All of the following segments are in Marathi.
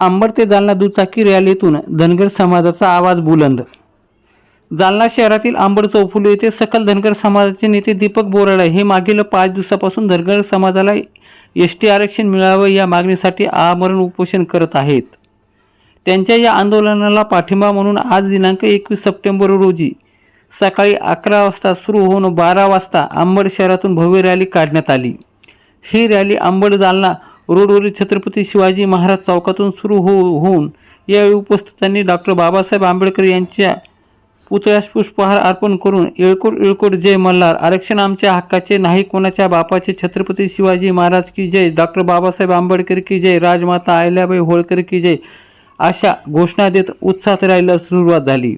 अंबर ते जालना दुचाकी रॅलीतून धनगर समाजाचा आवाज बुलंद. जालना शहरातील अंबड चौफुली येथे सकल धनगर समाजाचे नेते दीपक बोराडे हे मागील पाच दिवसापासून धनगर समाजाला एस टी आरक्षण मिळावं या मागणीसाठी आमरण उपोषण करत आहेत. त्यांच्या या आंदोलनाला पाठिंबा म्हणून आज दिनांक एकवीस सप्टेंबर रोजी सकाळी अकरा वाजता सुरू होऊन बारा वाजता अंबड शहरातून भव्य रॅली काढण्यात आली. ही रॅली अंबड जालना रोडवरील छत्रपती शिवाजी महाराज चौकातून सुरू हो होऊन यावेळी उपस्थितांनी डॉक्टर बाबासाहेब आंबेडकर यांच्या पुतळ्यास पुष्पहार अर्पण करून येळकोट येळकोट जय मल्हार आरक्षण आमच्या हक्काचे नाही कोणाच्या बापाचे छत्रपती शिवाजी महाराज की जय डॉक्टर बाबासाहेब आंबेडकर की जय राजमाता आयल्याबाई होळकर की जय अशा घोषणा देत उत्साहात राहायला सुरुवात झाली.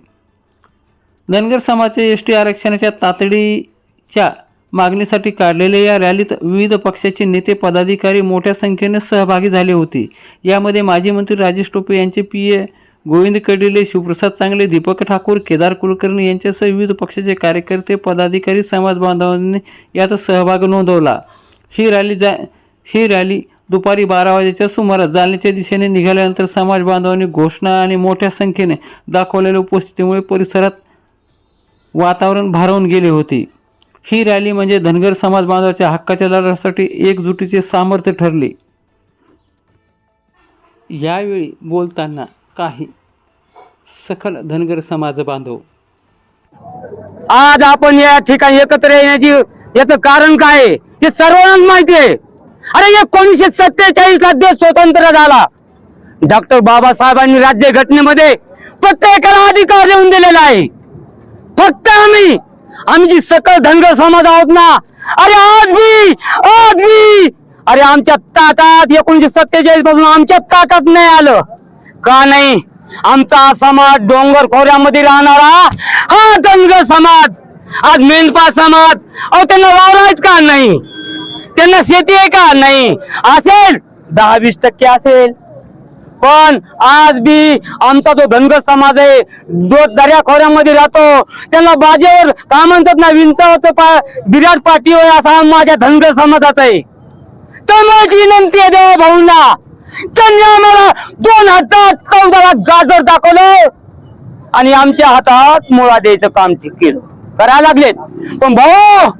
धनगर समाजाच्या एस टी आरक्षणाच्या तातडीच्या मागणीसाठी काढलेल्या या रॅलीत विविध पक्षाचे नेते पदाधिकारी मोठ्या संख्येने सहभागी झाले होते. यामध्ये माजी मंत्री राजेश टोपे यांचे पी ए गोविंद कडिले शिवप्रसाद चांगले दीपक ठाकूर केदार कुलकर्णी यांच्यासह विविध पक्षाचे कार्यकर्ते पदाधिकारी समाज बांधवांनी यात सहभाग नोंदवला. ही रॅली जा ही रॅली दुपारी बारा वाजेच्या सुमारास जालन्याच्या दिशेने निघाल्यानंतर समाज बांधवांनी घोषणा आणि मोठ्या संख्येने दाखवलेल्या उपस्थितीमुळे परिसरात वातावरण भारावून गेले होते. ही रॅली म्हणजे धनगर समाज बांधवाच्या हक्काच्या लढ्यासाठी एकजुटीचे सामर्थ्य ठरले. यावेळी बोलताना काही सखल धनगर समाज बांधव. आज आपण या ठिकाणी एकत्र येण्याची याचं कारण काय? आहे? हे सर्वांना माहिती आहे. अरे एकोणीसशे सत्तेचाळीस ला देश स्वतंत्र झाला. डॉक्टर बाबासाहेबांनी राज्य घटनेमध्ये प्रत्येकाला अधिकार देऊन दिलेला आहे. फक्त आम्ही आमची सकल धनगर समाज आहोत ना? अरे आज भी आज भी! अरे आमच्या ताटात एकोणीशे सत्तेचाळीसपासून आमच्या ताटात नाही आलं. का नाही? आमचा हा समाज डोंगर खोऱ्यामध्ये राहणारा हा धनगर समाज आज मेंढपा समाज अहो त्यांना वावर आहेत का नाही? त्यांना शेती आहे का नाही? असेल? दहा वीस टक्के असेल. पण आज बी आमचा जो धनगर समाज आहे जो दर्याखोऱ्यामध्ये राहतो त्यांना बाजेवर काय म्हणतात ना विंचावाचं पा विराट पाठी होय असा माझ्या धनगर समाजाचा आहे. तर माझी विनंती आहे देवा भाऊंना त्यांनी आम्हाला दोन हजार चौदाला गाजर दाखवलं आणि आमच्या हातात मुळा द्यायचं काम ते केलं. करायला लागलेत. पण भाऊ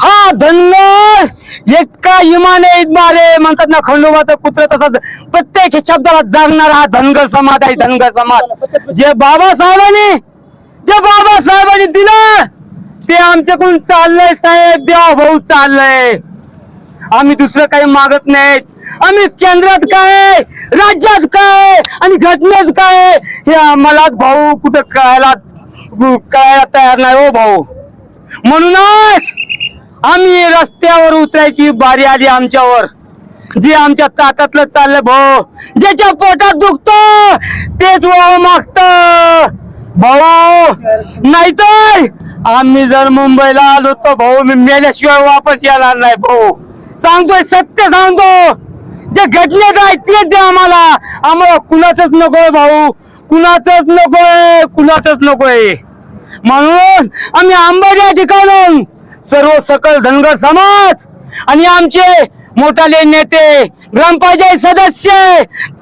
हा धनगर! इतका इमाने इमारे म्हणतात ना खंडोबाचा कुत्र तसंच प्रत्येक शब्दाला जागणारा हा धनगर समाज आहे धनगर समाज. जे बाबासाहेबांनी जे बाबासाहेबांनी दिलं ते आमच्याकडून चाललंय साहेब देवा भाऊ चाललंय. आम्ही दुसरं काही मागत नाहीत. आम्ही केंद्रात काय राज्यात काय आणि घटनेत काय हे आम्हालाच भाऊ कुठं कळायला कळायला तयार नाही हो भाऊ. म्हणूनच आम्ही रस्त्यावर उतरायची बारी आली आमच्यावर. जे आमच्या ताटातलं चाललं भाऊ ज्याच्या पोटात दुखत तेच वाव मागत. भाऊ नाहीतर आम्ही जर मुंबईला आलो तर भाऊ मी मेल्याशिवाय वापस येणार नाही भाऊ. सांगतोय सत्य सांगतो. जे घटले आहे तेच द्या आम्हाला. आम्हाला कुणाचंच नकोय भाऊ. कुणाचंच नकोय कुणाचंच नकोय म्हणून आम्ही आंबेड या ठिकाणून सर्व सकल धनगर समाज आणि आमचे मोठाले नेते ग्रामपंचायत सदस्य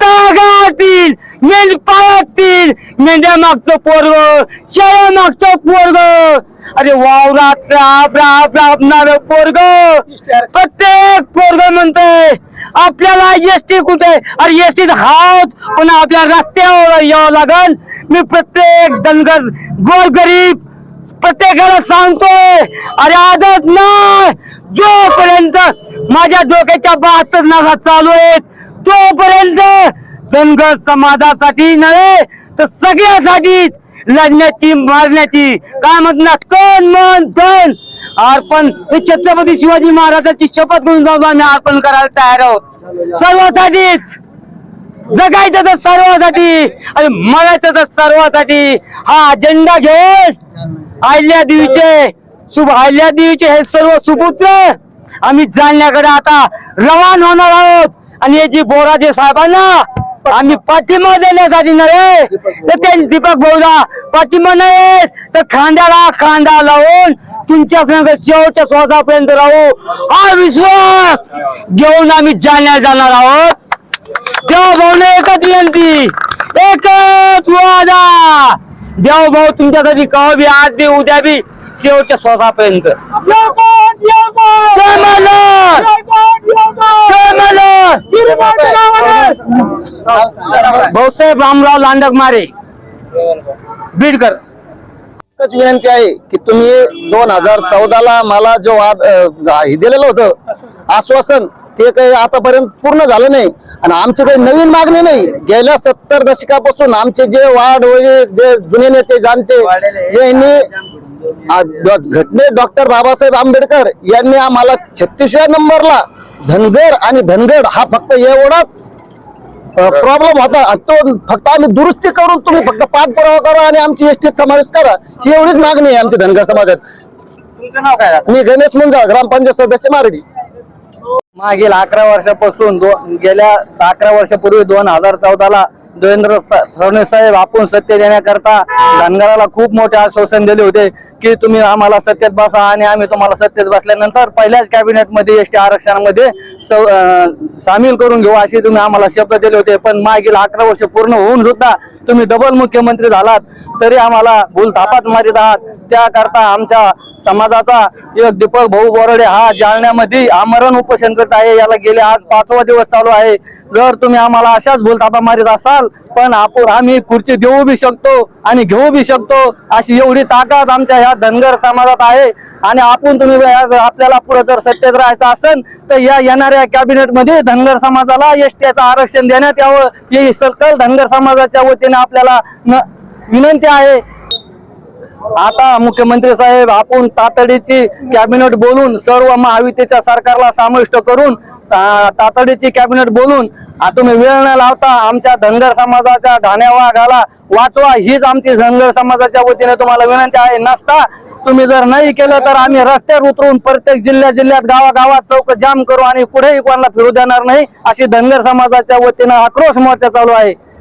तळागाळातील मेंढपाळातील मेंढ्या मागचं पोरग शेळ्या मागचं पोरग. अरे वावरात राब राब राबणार पोरग. प्रत्येक पोरग म्हणतोय आपल्याला एस टी कुठे? अरे एस टीत हात पण आपल्या रस्त्यावर यावं लागल मी प्रत्येक धनगर गोरगरीब प्रत्येकाला सांगतोय अरे आजच नाही. जोपर्यंत माझ्या डोक्याच्या बहात्तर नागा चालू आहेत तोपर्यंत धनगर समाजासाठी नव्हे तर सगळ्यासाठीच लढण्याची मारण्याची काय म्हणतात तन मन धन अर्पण. छत्रपती शिवाजी महाराजांची शपथ घेऊन जाऊन आम्ही अर्पण करायला तयार आहोत. सर्वांसाठीच. जगायचं तर सर्वांसाठी आणि मरायचं तर सर्वांसाठी हा अजेंडा घेऊन अहिल्या देवीचे. शुभ अहिल्या देवीचे हे सर्व सुपुत्र. आम्ही जालन्याकडे आता रवान होणार आहोत. आणि हे जी बोराजे साहेबांना आम्ही पाठिंबा देण्यासाठी नव्हे तर ते दीपक भाऊला पाठिंबा नाही तर खांद्याला खांदा लावून तुमच्या संग शेवटच्या श्वासापर्यंत राहू. हा विश्वास घेऊन आम्ही जालन्यात जाणार आहोत. तेव्हा भाऊने एकच विनंती. एकच वादा. देव भाऊ तुमच्यासाठी कवा बी आज बी उद्या बी शेवटच्या श्वासापर्यंत. भाऊसाहेब रामराव लांडक मारे. बीडकर एकच विनंती आहे की तुम्ही दोन हजार चौदाला मला जो वाद हे दिलेलं होतं आश्वासन ते काही आतापर्यंत पूर्ण झालं नाही. आणि आमची काही नवीन मागणी नाही. गेल्या सत्तर दशकापासून आमचे जे वाढ वगैरे जे जुने नेते जाणते यांनी घटने डॉक्टर बाबासाहेब आंबेडकर यांनी आम्हाला छत्तीसव्या नंबरला धनगर आणि धनगड हा फक्त एवढाच प्रॉब्लेम होता. तो फक्त आम्ही दुरुस्ती करून तुम्ही फक्त पाठपुरावा करा आणि आमची एसटी समावेश करा. ही एवढीच मागणी आहे आमच्या धनगर समाजात. मी गणेश मुंजाळ ग्रामपंचायत सदस्य मारडी. मागील अकरा वर्षापासून दो गेल्या अकरा वर्षापूर्वी दोन हजार चौदाला देवेंद्र फडणवीस साहेब आपण सत्य देण्याकरता धनगराला खूप मोठे आश्वासन दिले होते की तुम्ही आम्हाला सत्तेत बसा आणि आम्ही तुम्हाला सत्तेत बसल्यानंतर पहिल्याच कॅबिनेटमध्ये एस टी आरक्षणामध्ये सामील करून घेऊ असे तुम्ही आम्हाला शब्द दिले होते. पण मागील अकरा वर्ष पूर्ण होऊन सुद्धा तुम्ही डबल मुख्यमंत्री झालात तरी आम्हाला भूल थापात मारित आहात. त्याकरता आमच्या समाजाचा एक दीपक भाऊ बोराडे हा जालन्यामध्ये आमरण उपोषण करत आहे. याला गेले आज पाचवा दिवस चालू आहे. जर तुम्ही आम्हाला अशाच भूलथापा मारित असाल पण आपण आम्ही खुर्ची देऊ बी शकतो आणि घेऊ बी शकतो अशी एवढी ताकद आमच्या ह्या धनगर समाजात आहे. आणि आपण तुम्ही आपल्याला पुढे जर सत्तेत राहायचं असेल तर या येणाऱ्या कॅबिनेटमध्ये धनगर समाजाला एसटीचं आरक्षण देण्यात यावं. ही सकल धनगर समाजाच्या वतीने आपल्याला न- विनंती आहे. आता मुख्यमंत्री साहेब आपण तातडीची कॅबिनेट बोलून सर्व महायुतीच्या सरकारला समाविष्ट करून तातडीची कॅबिनेट बोलून तुम्ही वेळ न लावता आमच्या धनगर समाजाच्या ढाण्या घाला वाचवा हीच आमची धनगर समाजाच्या वतीने तुम्हाला विनंती आहे. नसता तुम्ही जर नाही केलं तर आम्ही रस्त्यावर उतरून प्रत्येक जिल्ह्या जिल्ह्यात गावागावात चौक जाम करू आणि कुठेही कोणाला फिरू देणार नाही अशी धनगर समाजाच्या वतीनं आक्रोश मोर्चा चालू आहे.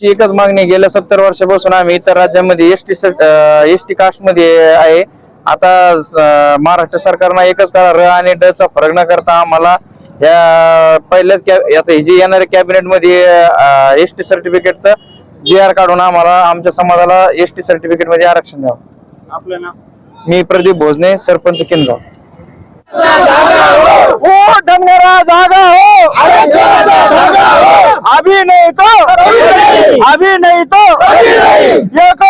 ची एकच मागणी गेल्या सत्तर वर्षापासून आम्ही इतर राज्यांमध्ये एस टी एस टी कास्टमध्ये आहे. आता महाराष्ट्र सरकारनं एकच करा र आणि ड चा फरक न करता आम्हाला या पहिल्याच कॅ- आता ही जी येणाऱ्या कॅबिनेटमध्ये एस टी सर्टिफिकेटचं जी आर काढून आम्हाला आमच्या समाजाला एस टी सर्टिफिकेटमध्ये आरक्षण द्यावं. आपलं नाव? मी प्रदीप भोजने सरपंच किनगाव. वोट धनगरा जागा हो. अभी नहीं तो अभी नहीं तो येळकोट,